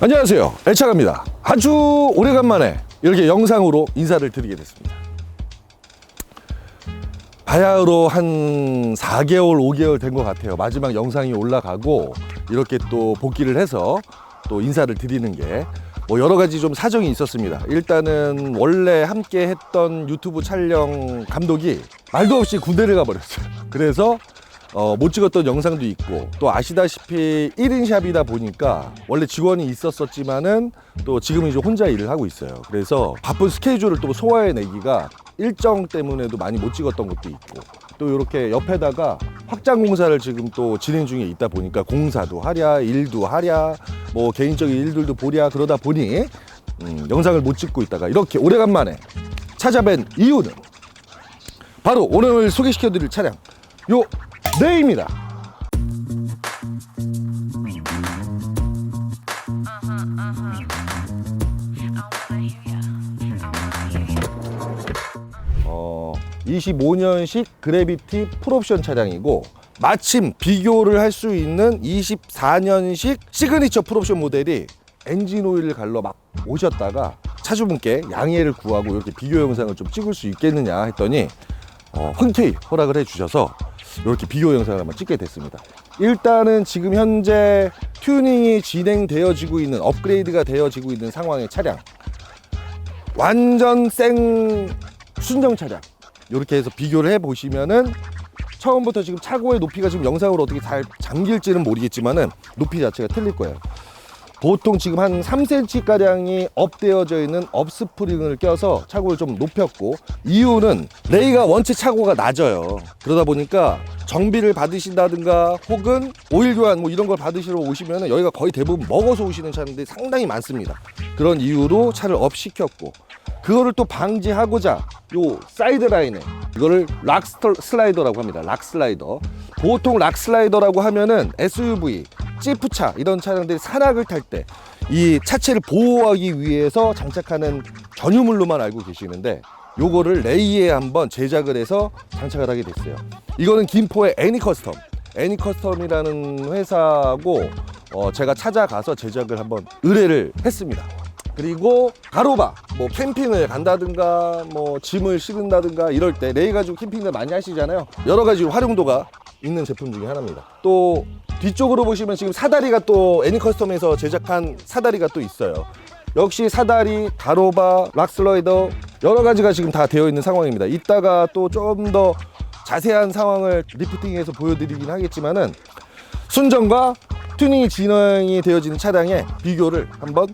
안녕하세요. 애차갑니다. 아주 오래간만에 이렇게 영상으로 인사를 드리게 됐습니다. 바야흐로 한 4개월, 5개월 된 것 같아요. 마지막 영상이 올라가고 이렇게 또 복귀를 해서 또 인사를 드리는 게 뭐 여러 가지 좀 사정이 있었습니다. 일단은 원래 함께 했던 유튜브 촬영 감독이 말도 없이 군대를 가버렸어요. 그래서 어, 못 찍었던 영상도 있고 또 아시다시피 1인 샵이다 보니까 원래 직원이 있었었지만은 또 지금은 이제 혼자 일을 하고 있어요. 그래서 바쁜 스케줄을 또 소화해 내기가 일정 때문에도 많이 못 찍었던 것도 있고 또 이렇게 옆에다가 확장 공사를 지금 또 진행 중에 있다 보니까 공사도 하랴 일도 하랴 뭐 개인적인 일들도 보랴 그러다 보니 음, 영상을 못 찍고 있다가 이렇게 오래간만에 찾아뵌 이유는 바로 오늘 소개시켜드릴 차량 요 네입니다. 어, 25년식 그래비티 풀옵션 차량이고 마침 비교를 할 수 있는 24년식 시그니처 풀옵션 모델이 엔진 오일을 갈러 막 오셨다가 차주분께 양해를 구하고 이렇게 비교 영상을 좀 찍을 수 있겠느냐 했더니 어, 흔쾌히 허락을 해주셔서 이렇게 비교 영상을 한번 찍게 됐습니다. 일단은 지금 현재 튜닝이 진행되어지고 있는 업그레이드가 되어지고 있는 상황의 차량 완전 생 순정 차량 이렇게 해서 비교를 해 보시면은 처음부터 지금 차고의 높이가 지금 영상으로 어떻게 잘 잠길지는 모르겠지만은 높이 자체가 틀릴 거예요. 보통 지금 한 3cm 가량이 업되어져 있는 업스프링을 껴서 차고를 좀 높였고 이유는 레이가 원체 차고가 낮아요. 그러다 보니까 정비를 받으신다든가 혹은 오일 교환 뭐 이런 걸 받으시러 오시면 여기가 거의 대부분 먹어서 오시는 차량들이 상당히 많습니다. 그런 이유로 차를 업 시켰고 그거를 또 방지하고자 요 사이드 라인에 이거를 락 슬라이더라고 합니다. 락 슬라이더. 보통 락 슬라이더라고 하면은 SUV, 지프차 이런 차량들이 산악을 탈 때 이 차체를 보호하기 위해서 장착하는 전유물로만 알고 계시는데 요거를 레이에 한번 제작을 해서 장착을 하게 됐어요. 이거는 김포의 애니커스텀. 애니커스텀이라는 회사고 어, 제가 찾아가서 제작을 한번 의뢰를 했습니다. 그리고 가로바 뭐 캠핑을 간다든가 뭐 짐을 실은다든가 이럴 때 레이 가지고 캠핑을 많이 하시잖아요. 여러 가지 활용도가 있는 제품 중에 하나입니다. 또 뒤쪽으로 보시면 지금 사다리가 또 애니커스텀에서 제작한 사다리가 또 있어요. 역시 사다리 가로바 락슬라이더 여러 가지가 지금 다 되어 있는 상황입니다. 이따가 또 좀 더 자세한 상황을 리프팅해서 보여드리긴 하겠지만은 순정과 튜닝이 진행이 되어지는 차량의 비교를 한번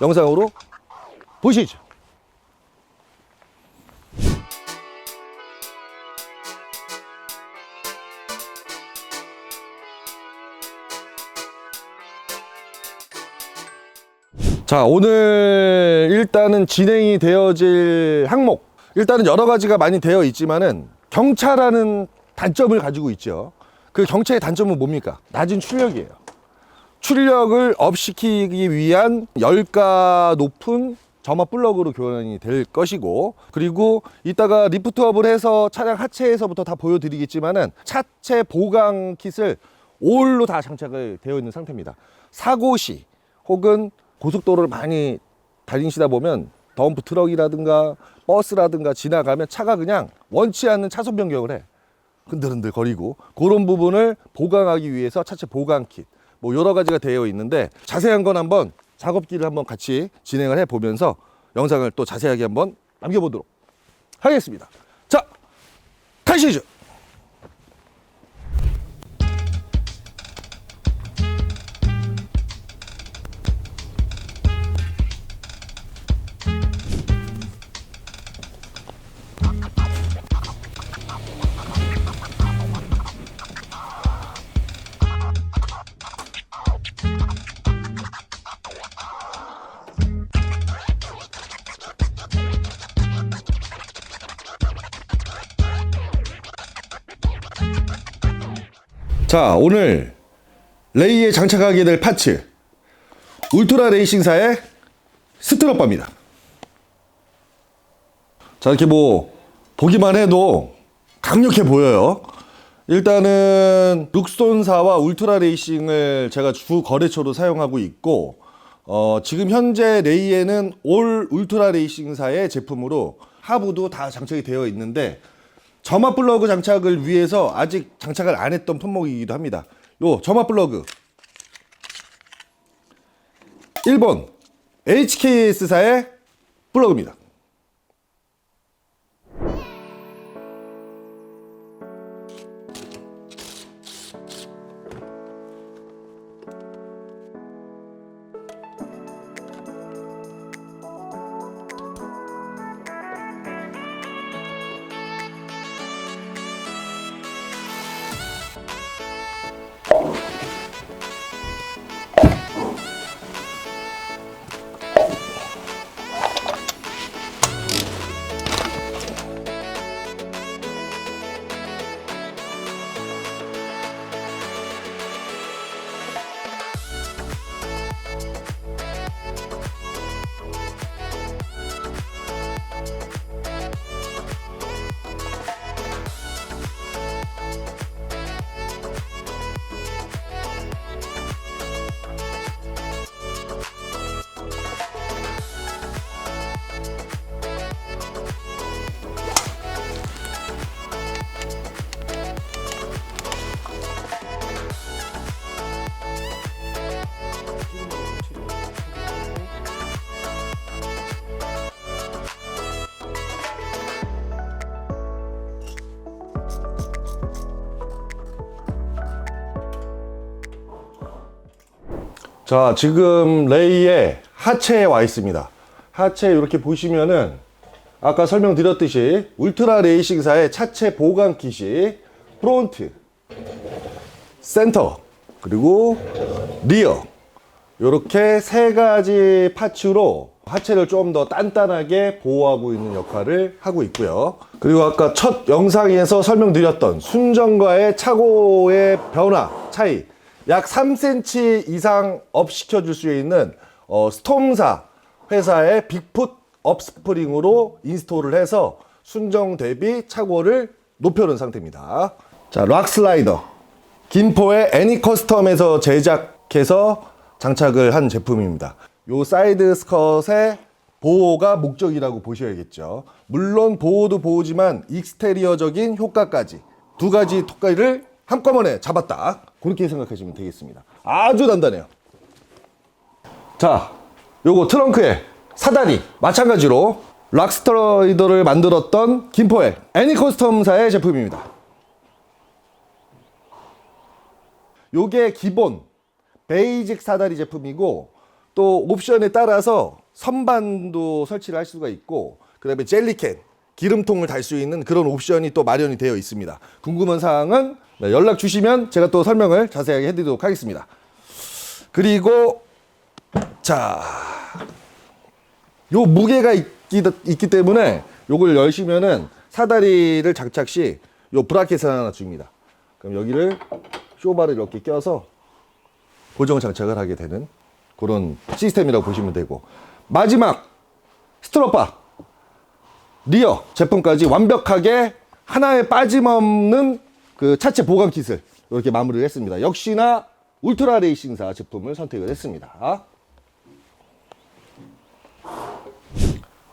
영상으로 보시죠. 자, 오늘 일단은 진행이 되어질 항목. 일단은 여러 가지가 많이 되어 있지만은 경차라는 단점을 가지고 있죠. 그 경차의 단점은 뭡니까? 낮은 출력이에요. 출력을 업시키기 위한 열가 높은 점화 플러그로 교환이 될 것이고 그리고 이따가 리프트업을 해서 차량 하체에서부터 다 보여드리겠지만은 차체 보강 킷을 올로 다 장착을 되어 있는 상태입니다. 사고 시 혹은 고속도로를 많이 달리시다 보면 덤프 트럭이라든가 버스라든가 지나가면 차가 그냥 원치 않는 차선 변경을 해. 흔들흔들 거리고 그런 부분을 보강하기 위해서 차체 보강 킷 뭐 여러 가지가 되어 있는데 자세한 건 한번 작업기를 한번 같이 진행을 해 보면서 영상을 또 자세하게 한번 남겨보도록 하겠습니다. 자, 가시죠. 자, 오늘 레이에 장착하게 될 파츠 울트라 레이싱사의 스트럿바입니다. 자, 이렇게 뭐 보기만 해도 강력해 보여요. 일단은 룩손사와 울트라 레이싱을 제가 주 거래처로 사용하고 있고 어, 지금 현재 레이에는 올 울트라 레이싱사의 제품으로 하부도 다 장착이 되어 있는데 점화 플러그 장착을 위해서 아직 장착을 안 했던 품목이기도 합니다. 요 점화 플러그 일본 HKS사의 플러그입니다. 자, 지금 레이의 하체에 와 있습니다. 하체 이렇게 보시면은 아까 설명드렸듯이 울트라 레이싱사의 차체 보강 킷이 프론트, 센터, 그리고 리어 이렇게 세 가지 파츠로 하체를 좀 더 단단하게 보호하고 있는 역할을 하고 있고요. 그리고 아까 첫 영상에서 설명드렸던 순정과의 차고의 변화 차이 약 3cm 이상 업 시켜줄 수 있는 어, 스톰사 회사의 빅풋 업스프링으로 인스톨을 해서 순정 대비 차고를 높여놓은 상태입니다. 자, 락 슬라이더. 김포의 애니 커스텀에서 제작해서 장착을 한 제품입니다. 요 사이드 스컷의 보호가 목적이라고 보셔야겠죠. 물론 보호도 보호지만 익스테리어적인 효과까지 두 가지 톡가리를 한꺼번에 잡았다. 그렇게 생각하시면 되겠습니다. 아주 단단해요. 자, 요거 트렁크에 사다리 마찬가지로 락스터라이더를 만들었던 김포의 애니 커스텀사의 제품입니다. 요게 기본 베이직 사다리 제품이고 또 옵션에 따라서 선반도 설치를 할 수가 있고 그 다음에 젤리캔 기름통을 달 수 있는 그런 옵션이 또 마련이 되어 있습니다. 궁금한 사항은 네, 연락 주시면 제가 또 설명을 자세하게 해드리도록 하겠습니다. 그리고 자, 요 무게가 있기, 있기 때문에 요걸 열시면은 사다리를 장착 시 요 브라켓을 하나 줍니다. 그럼 여기를 쇼바를 이렇게 껴서 고정 장착을 하게 되는 그런 시스템이라고 보시면 되고 마지막 스트로바 리어 제품까지 완벽하게 하나에 빠짐없는 그 차체 보강 킷을 이렇게 마무리를 했습니다. 역시나 울트라 레이싱사 제품을 선택을 했습니다.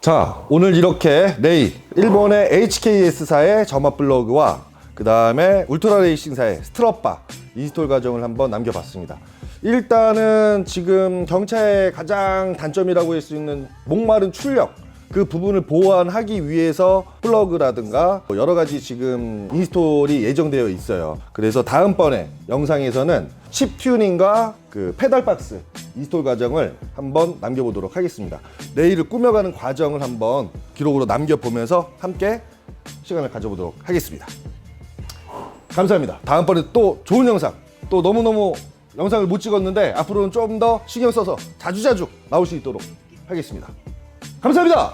자, 오늘 이렇게 레이, 일본의 HKS사의 점화 플러그와 그 다음에 울트라 레이싱사의 스트럿바 인스톨 과정을 한번 남겨봤습니다. 일단은 지금 경차의 가장 단점이라고 할 수 있는 목마른 출력 그 부분을 보완하기 위해서 플러그라든가 뭐 여러 가지 지금 인스톨이 예정되어 있어요. 그래서 다음번에 영상에서는 칩 튜닝과 그 페달 박스 인스톨 과정을 한번 남겨보도록 하겠습니다. 레일을 꾸며가는 과정을 한번 기록으로 남겨보면서 함께 시간을 가져보도록 하겠습니다. 감사합니다. 다음번에 또 좋은 영상, 또 너무너무 영상을 못 찍었는데 앞으로는 좀 더 신경 써서 자주자주 나올 수 있도록 하겠습니다. 감사합니다.